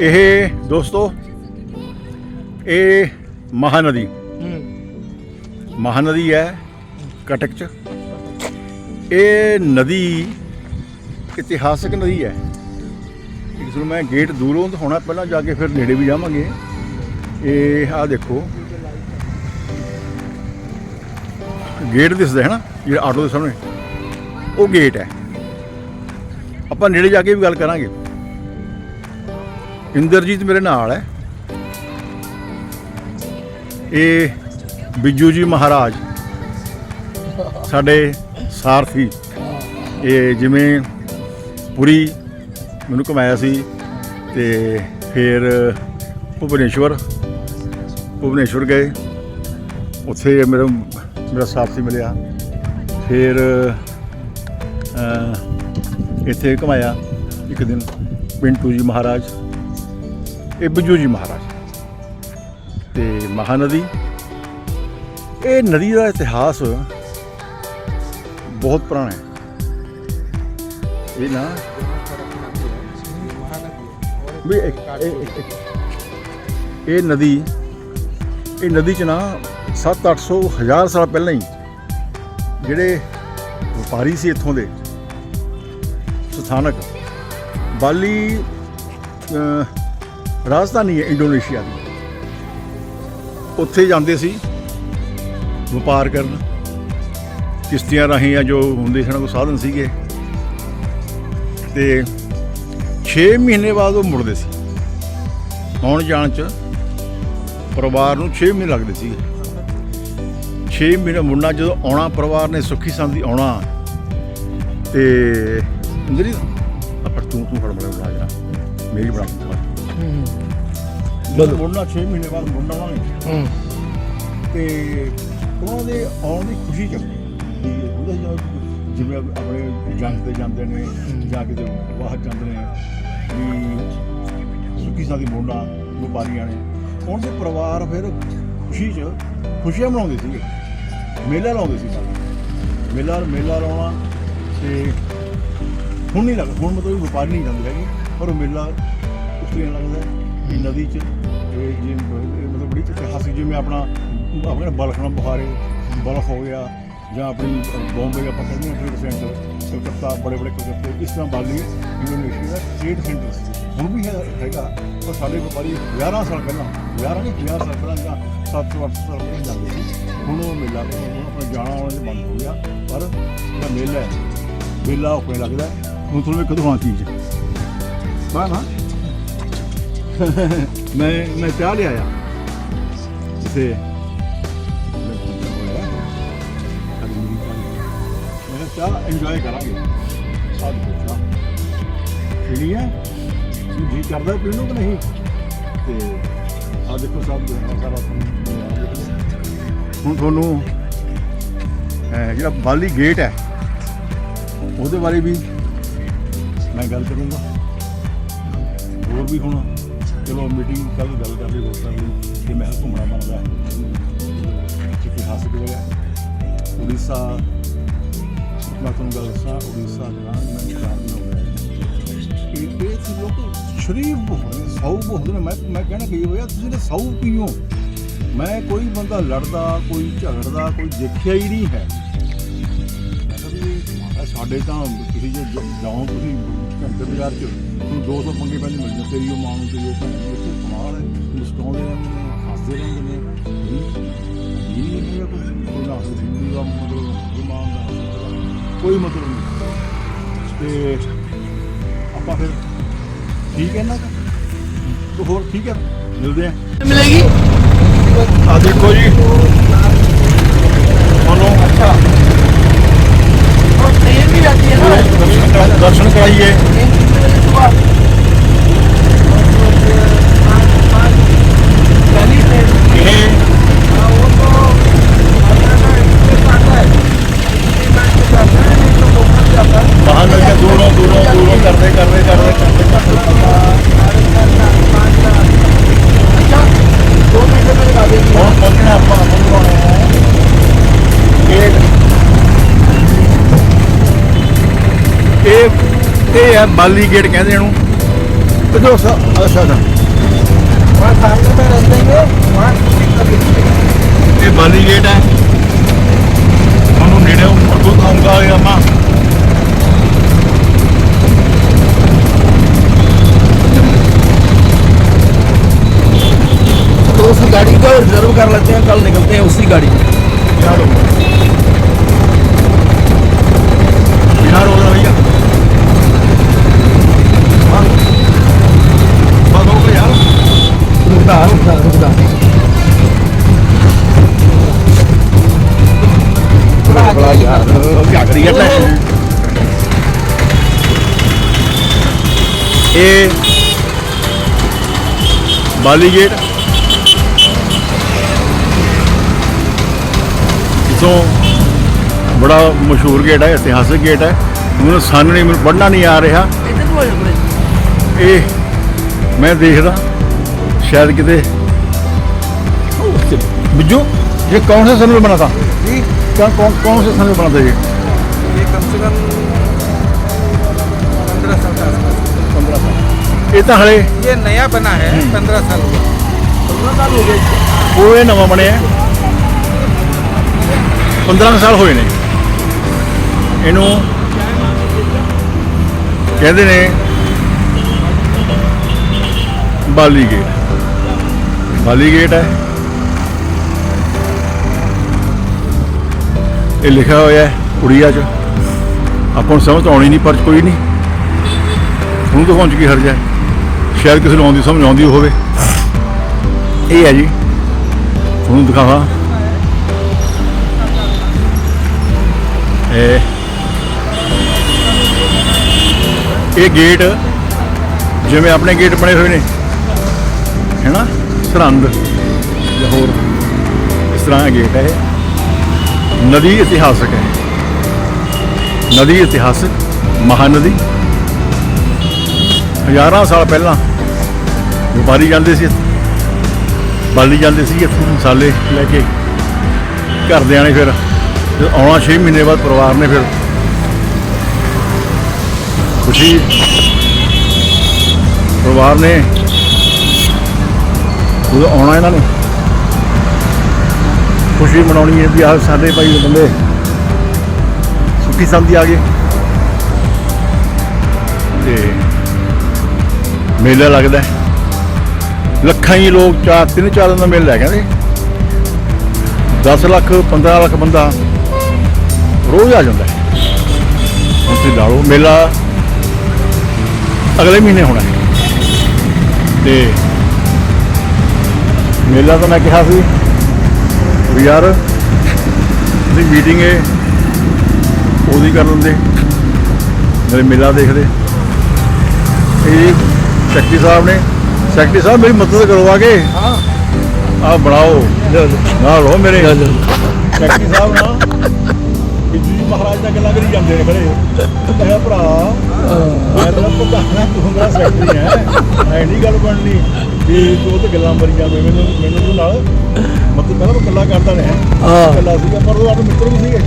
ਇਹ ਦੋਸਤੋ, ਇਹ ਮਹਾਨਦੀ। ਮਹਾਨਦੀ ਹੈ ਕਟਕ ਚ। ਇਹ ਨਦੀ ਇਤਿਹਾਸਕ ਨਦੀ ਹੈ। ਇਸ ਨੂੰ ਮੈਂ ਗੇਟ ਦੂਰੋਂ ਦਿਖਾਉਣਾ, ਪਹਿਲਾਂ ਜਾ ਕੇ ਫਿਰ ਨੇੜੇ ਵੀ ਜਾਵਾਂਗੇ। ਇਹ ਆਹ ਦੇਖੋ। ਗੇਟ ਦਿਸਦਾ ਹੈ ਨਾ, ਜਿਹੜਾ ਆਟੋ ਦੇ ਸਾਹਮਣੇ। ਉਹ ਗੇਟ ਹੈ। ਆਪਾਂ ਨੇੜੇ ਜਾ ਕੇ ਵੀ ਗੱਲ ਕਰਾਂਗੇ। ਇੰਦਰਜੀਤ ਮੇਰੇ ਨਾਲ ਹੈ। ਇਹ ਬਿੱਜੂ ਜੀ ਮਹਾਰਾਜ, ਸਾਡੇ ਸਾਰਥੀ। ਇਹ ਜਿਵੇਂ ਪੁਰੀ ਮੈਨੂੰ ਘੁਮਾਇਆ ਸੀ ਤੇ ਫਿਰ ਭੁਵਨੇਸ਼ਵਰ ਭੁਵਨੇਸ਼ਵਰ ਗਏ। ਉੱਥੇ ਮੇਰਾ ਮੇਰਾ ਸਾਥੀ ਮਿਲਿਆ। ਫਿਰ ਇੱਥੇ ਘੁਮਾਇਆ ਇੱਕ ਦਿਨ ਪਿੰਟੂ ਜੀ ਮਹਾਰਾਜ। ਇਹ ਬਿੱਜੂ ਜੀ ਮਹਾਰਾਜ। ਤੇ ਮਹਾਨਦੀ, ਇਹ ਨਦੀ ਦਾ ਇਤਿਹਾਸ ਬਹੁਤ ਪੁਰਾਣਾ ਹੈ। ਇਹ ਨਾ ਵੀ ਇਹ- ਨਦੀ ਇਹ ਨਦੀ ਚ ਨਾ 7-800 ਹਜ਼ਾਰ ਸਾਲ ਪਹਿਲਾਂ ਹੀ ਜਿਹੜੇ ਵਪਾਰੀ ਸੀ ਇੱਥੋਂ ਦੇ, ਸਥਾਨਕ, ਬਾਲੀ ਰਾਜਧਾਨੀ ਹੈ ਇੰਡੋਨੇਸ਼ੀਆ ਦੀ। ਉੱਥੇ ਜਾਂਦੇ ਸੀ ਵਪਾਰ ਕਰਨ। ਕਿਸ਼ਤੀਆਂ ਰਾਹੀਂ ਆ ਜੋ ਹੁੰਦੇ ਸਨ ਕੋਈ ਸਾਧਨ ਸੀਗੇ। ਤੇ 6 ਮਹੀਨੇ ਬਾਅਦ ਉਹ ਮੁੜਦੇ ਸੀ। ਆਉਣ ਜਾਣ ਚ ਪਰਿਵਾਰ ਨੂੰ 6 ਮਹੀਨੇ ਲੱਗਦੇ ਸੀ। 6 ਮਹੀਨੇ ਮੁੜਨਾ, ਜਦੋਂ ਆਉਣਾ, ਪਰਿਵਾਰ ਨੇ ਸੁੱਖੀ ਸੰਦੀ ਆਉਣਾ। ਤੇ ਇੰਦਰੀ ਆਪਰ ਤੂੰ ਤੂੰ ਫੜ ਮੜਾ, ਬਣਾ ਜਾ ਮੇਰੀ ਬਣਾ। ਜਦੋਂ ਮੁੜਨਾ 6 ਮਹੀਨੇ ਬਾਅਦ ਮੁੜਨਾ ਉਹਨਾਂ ਨੇ ਤੇ ਉਹਨਾਂ ਦੇ ਆਉਣ ਦੀ ਖੁਸ਼ੀ ਚ ਵੀ ਉਹਦਾ ਜਦੋਂ ਜਿਵੇਂ ਆਪਣੇ ਜੰਗ ਤੇ ਜਾਂਦੇ ਨੇ ਜਾ ਕੇ ਤੇ ਬਾਹਰ ਜਾਂਦੇ ਨੇ ਵੀ ਸੁੱਕੀ ਸਾਦੀ ਮੋੜਨਾ ਵਪਾਰੀਆਂ ਨੇ ਉਹਨਾਂ ਦੇ ਪਰਿਵਾਰ ਫਿਰ ਖੁਸ਼ੀ ਚ ਖੁਸ਼ੀਆਂ ਮਨਾਉਂਦੇ ਸੀਗੇ। ਮੇਲਾ ਲਾਉਂਦੇ ਸੀ ਸਾਰੇ। ਮੇਲਾ ਮੇਲਾ ਲਾਉਣਾ ਤੇ ਹੁਣ ਨਹੀਂ ਲੱਗਦਾ ਹੁਣ ਮਤਲਬ ਵਪਾਰੀ ਨਹੀਂ ਜਾਂਦੇ ਹੈਗੇ ਪਰ ਉਹ ਮੇਲਾ ਉਸ ਲੱਗਦਾ ਹੈ। ਕਿ ਨਦੀ ਚ, ਇਹ ਜਿਵੇਂ ਇਹ ਮਤਲਬ ਬੜੀ ਇਤਿਹਾਸਿਕ ਜਿਵੇਂ ਆਪਣਾ ਆਪਣਾ ਬਲਖਣਾ ਬੁਖਾਰੇ, ਬਲਖ ਹੋ ਗਿਆ ਜਾਂ ਆਪਣੀ ਬੰਬੇ ਆਪਾਂ ਕਹਿੰਦੇ ਹਾਂ ਟ੍ਰੇਡ ਸੈਂਟਰ ਕਲਕੱਤਾ, ਬੜੇ ਬੜੇ ਕਲਕੱਤੇ, ਇਸ ਤਰ੍ਹਾਂ ਬਾਲੀ ਇੰਡੋਨੇਸ਼ੀਆ ਦਾ ਟ੍ਰੇਡ ਸੈਂਟਰ ਸੀ। ਹੁਣ ਵੀ ਹੈ- ਹੈਗਾ। ਪਰ ਸਾਡੇ ਵਪਾਰੀ 11 ਸਾਲ ਪਹਿਲਾਂ 11 ਨਹੀਂ 50 ਸਾਲ ਪਹਿਲਾਂ ਜਾਂ 7 8 ਸਾਲ ਪਹਿਲਾਂ ਜਾਂਦੇ ਸੀ। ਹੁਣ ਉਹ ਮੇਲਾ ਹੁਣ ਆਪਣਾ ਜਾਣਾ ਆਉਣਾ ਤੇ ਬੰਦ ਹੋ ਗਿਆ। ਪਰ ਜਿਹੜਾ ਮੇਲਾ ਹੈ, ਮੇਲਾ ਉੱਪਰ ਲੱਗਦਾ ਹੈ। ਹੁਣ ਤੁਹਾਨੂੰ ਇੱਕ ਦਿਖਾਉਣਾ ਚੀਜ਼। ਮੈਂ ਨਾ ਮੈਂ ਮੈਂ ਚਾਹ ਲਿਆਇਆ। ਇਸੇ ਮੈਂ ਚਾਹ ਇੰਜੋਏ ਕਰਾਂਗੇ। ਸਾਧ ਚਾਹ। ਪੀਣੀ ਹੈ? ਜੀ ਕਰਦਾ ਪੀਣ ਨੂੰ ਕਿ ਨਹੀਂ? ਤੇ ਆ ਦੇਖੋ ਸਭ ਸਾਰਾ ਹੁਣ ਤੁਹਾਨੂੰ ਜਿਹੜਾ ਬਾਲੀ ਗੇਟ ਹੈ, ਉਹਦੇ ਬਾਰੇ ਵੀ ਮੈਂ ਗੱਲ ਕਰੂੰਗਾ। ਹੋਰ ਵੀ ਹੁਣ ਚਲੋ ਮੀਟਿੰਗ ਕੱਲ ਗੱਲ ਕਰ ਲਈ ਦੋਸਤਾਂ ਦੀ ਕਿ ਮੈਂ ਘੁੰਮਣਾ ਬਣਦਾ ਹੈ। ਇਤਿਹਾਸਕ ਜਗ੍ਹਾ ਹੈ। ਉੜੀਸਾ, ਮੈਂ ਤੁਹਾਨੂੰ ਗੱਲ ਦੱਸਾਂ, ਉੜੀਸਾ ਜਿਹੜਾ ਮੈਂ ਚਾਰ ਦਿਨ ਹੋ। ਗਏ ਇਹ ਇਹ ਸੀ ਲੋਕ ਸ਼ਰੀਫ ਬਹੁਤ ਸਾਊ ਬਹੁਤ ਨੇ। ਮੈਂ ਮੈਂ ਕਹਿਣਾ ਕਿ ਹੋਇਆ, ਤੁਸੀਂ ਤਾਂ ਸਾਊ ਪੀਓ। ਮੈਂ ਕੋਈ ਬੰਦਾ ਲੜਦਾ, ਕੋਈ ਝਗੜਦਾ, ਕੋਈ ਦੇਖਿਆ ਹੀ ਨਹੀਂ ਹੈ। ਸਾਡੇ ਤਾਂ ਤੁਸੀਂ ਜੇ ਜਾਓ, ਤੁਸੀਂ ਘੰਟੇ ਬਾਜ਼ਾਰ ਚ ਤੁਹਾਨੂੰ 200 ਪੰਗੇ ਪਹਿਲੇ ਮਿਲ ਜਾਂਦੇ ਤੇਰੀ ਮਾਂ ਨੂੰ ਤੇਰੀ ਉਹ ਭੈਣ ਨੂੰ ਇੱਥੇ ਕਮਾਲ ਹੈ ਮੁਸਕਾਉਂਦੇ ਰਹਿੰਦੇ ਨੇ। ਹੱਸਦੇ ਨੇ ਇਹ ਨਹੀਂ ਹੈਗਾ ਕੋਈ ਕੋਈ ਨਾ ਜ਼ਿੰਦਗੀ ਦਾ ਮਤਲਬ ਇਮਾਨ ਦਾ ਕੋਈ ਮਤਲਬ ਨਹੀਂ। ਤੇ ਆਪਾਂ ਫਿਰ ਠੀਕ ਹੈ ਨਾ? ਤੋ ਹੋਰ ਠੀਕ ਹੈ? ਮਿਲਦੇ ਆ ਮਿਲੇਗੀ। ਆ ਦੇਖੋ ਜੀ। ਇਹ ਇਹ ਹੈ ਬਾਲੀ ਗੇਟ ਕਹਿੰਦੇ ਇਹਨੂੰ जो अच्छा अच्छा वहाँ सामने में रख देंगे वहाँ शूटिंग कर लीजिए ਇਹ ਬਾਲੀ ਗੇਟ ਹੈ ਉਹਨੂੰ ਨੇੜੇ ਅੱਗੋਂ ਆਉਂਗਾ ਇਹ ਆਪਾਂ तो उस गाड़ी को रिजर्व कर लेते हैं कल निकलते हैं उसी गाड़ी में बिहार ਇਹ ਬਾਲੀ ਗੇਟ ਇਸੋਂ ਬੜਾ ਮਸ਼ਹੂਰ ਗੇਟ ਹੈ ਇਤਿਹਾਸਕ ਗੇਟ ਹੈ ਮੈਨੂੰ ਸਾਨੂੰ ਨਹੀਂ ਮੈਨੂੰ ਪੜ੍ਹਨਾ ਨਹੀਂ ਆ ਰਿਹਾ इधर को अपने ਇਹ ਮੈਂ ਦੇਖਦਾ शायद कितने बिज्जू ये कौन सा सन में बना था जी क्या कौन कौन से सन में बना था ये ये कम से कम पंद्रह साल का आसपास पंद्रह साल ये तो हले ये नया बना है पंद्रह साल हुआ ਉਹ ਇਹ ਨਵਾਂ ਬਣਿਆ ਹੈ। 15 ਕੁ ਸਾਲ ਹੋਏ ਨੇ ਇਹਨੂੰ ਕਹਿੰਦੇ ਨੇ ਬਾਲੀ ਗੇਟ ਬਾਲੀ ਗੇਟ ਹੈ ਇਹ ਲਿਖਿਆ ਹੋਇਆ ਹੈ ਉੜੀਆ 'ਚ ਆਪਾਂ ਨੂੰ ਸਮਝ ਤਾਂ ਆਉਣੀ ਨਹੀਂ ਪਰ ਕੋਈ ਨਹੀਂ ਹੁਣ ਤਾਂ ਪਹੁੰਚ ਗਈ ਹਰ ਜਾਏ ਸ਼ਾਇਦ ਕਿਸੇ ਨੂੰ ਆਉਂਦੀ, ਸਮਝ ਆਉਂਦੀ ਹੋਵੇ। ਇਹ ਹੈ ਜੀ। ਤੁਹਾਨੂੰ ਦਿਖਾਵਾਂ। ਇਹ ਇਹ ਗੇਟ ਜਿਵੇਂ ਆਪਣੇ ਗੇਟ ਬਣੇ ਹੋਏ ਨੇ। ਹੈਨਾ? ਸਰਹੰਦ ਜਾਂ ਹੋਰ। ਇਸ ਤਰ੍ਹਾਂ ਦਾ ਗੇਟ ਹੈ ਇਹ। ਨਦੀ ਇਤਿਹਾਸਕ ਹੈ। ਨਦੀ ਇਤਿਹਾਸਕ, ਮਹਾਨਦੀ। ਹਜ਼ਾਰਾਂ ਸਾਲ ਪਹਿਲਾਂ ਵਪਾਰੀ ਜਾਂਦੇ ਸੀ ਬਾਲੀ ਜਾਂਦੇ ਸੀ ਇੱਥੇ ਮਸਾਲੇ ਲੈ ਕੇ। ਘਰਦਿਆਂ ਨੇ ਫਿਰ ਜਦੋਂ ਆਉਣਾ 6 ਮਹੀਨੇ ਬਾਅਦ ਪਰਿਵਾਰ ਨੇ ਫਿਰ ਖੁਸ਼ੀ ਪਰਿਵਾਰ ਨੇ ਜਦੋਂ ਆਉਣਾ ਇਹਨਾਂ ਨੇ, ਖੁਸ਼ੀ ਮਨਾਉਣੀ ਹੈ ਵੀ ਆਹ ਸਾਡੇ ਭਾਈ ਬੰਦੇ ਸੁੱਖੀ ਸੰਧੀ ਆ ਗਏ। ਤੇ ਮੇਲਾ ਲੱਗਦਾ ਲੱਖਾਂ ਹੀ ਲੋਕ ਚਾਰ, ਤਿੰਨ, ਚਾਰ ਦਿਨ ਦਾ ਮੇਲਾ ਹੈ ਕਹਿੰਦੇ 10 ਲੱਖ 15 ਲੱਖ ਬੰਦਾ ਰੋਜ਼ ਆ ਜਾਂਦਾ ਹੈ। ਹੁਣ ਤੁਸੀਂ ਲਾ ਲਓ, ਮੇਲਾ ਅਗਲੇ ਮਹੀਨੇ ਹੋਣਾ ਹੈ। ਤੇ ਮੇਲਾ ਤਾਂ ਮੈਂ ਕਿਹਾ ਸੀ ਵੀ ਯਾਰ, ਤੁਸੀਂ ਮੀਟਿੰਗ ਹੈ ਉਹਦੀ ਕਰ ਲੈਂਦੇ। ਮੇਰੇ ਮੇਲਾ ਦੇਖਦੇ। ਇਹ ਸੈਕਟਰੀ ਸਾਹਿਬ ਨੇ। ਸੈਕਟਰੀ ਸਾਹਿਬ ਮੇਰੀ ਮਦਦ ਕਰੋ ਹਾਂ। ਆ ਬਣਾਓ। ਨਾ ਲੋ ਮੇਰੇ। ਸੈਕਟਰੀ ਸਾਹਿਬ ਨਾ ਮਹਾਰਾਜ ਦਾ ਗੱਲਾਂ ਕਰੀ ਜਾਂਦੇ ਨੇ ਖੜੇ। ਮੇਰਾ ਭਰਾ ਮੈਂ ਤਾਂ ਭਗਾਣਾ ਤੂੰ ਮੇਰਾ ਸੈਕਟਰੀ ਹੈ। ਐ ਗੱਲ ਬਣਨੀ ਵੀ ਤੂੰ ਤੇ ਗੱਲਾਂ ਮਰੀ ਜਾਂਦੇ ਮੈਨੂੰ ਮੈਨੂੰ ਤੂੰ ਨਾਲ ਮਤਲਬ ਮੈਂ ਇਕੱਲਾ ਕਰਦਾ ਰਿਹਾ। ਆਪਣੇ ਮਿੱਤਰ ਵੀ ਸੀਗੇ।